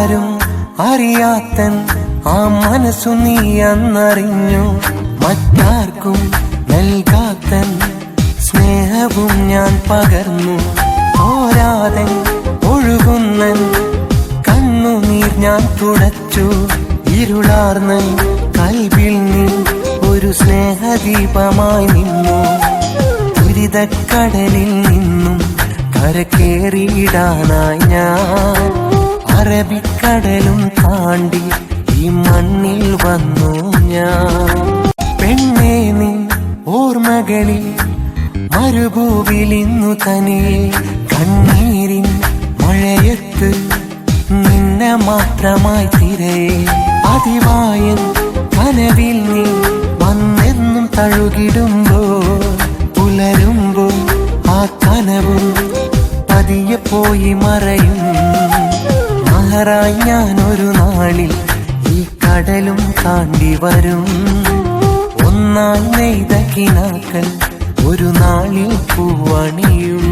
ആരാരും അറിയാത്തൻ ആ മനസ്സു നീ അന്നറിഞ്ഞു. മറ്റാർക്കും നൽകാത്തൻ സ്നേഹവും ഞാൻ പകർന്നു. പോരാതെ ഒഴുകുന്നൻ കണ്ണുനീർ ഞാൻ തുടച്ചു. ഇരുളാർന്ന കൽവിൽ നീ ഒരു സ്നേഹദീപമായി നിന്നു. ദുരിതക്കടലിൽ നിന്നും കരക്കേറിയിടാനായി ഞാൻ അറബിക്കടലും താണ്ടി ഈ മണ്ണിൽ വന്നു ഞാൻ. പെണ്ണേ നീ ഓർമ്മകളിൽ മരുഭൂവിൽ ഇന്നു തനിയെ കണ്ണീരിൻ മഴയത്ത് നിന്നെ മാത്രമായി തിരയെ അതിവായൻ കനവിൽ നീ വന്നെന്നും തഴുകിടുമ്പോ പുലരുമ്പോ ആ കനവും പതിയെ പോയി മറയും കാണാറായി ഞാൻ ഒരു നാളിൽ ഈ കടലും താണ്ടി വരും. ഒന്നാം നെയ്ത കിനാക്കൾ ഒരു നാളിൽ പൂവണിയും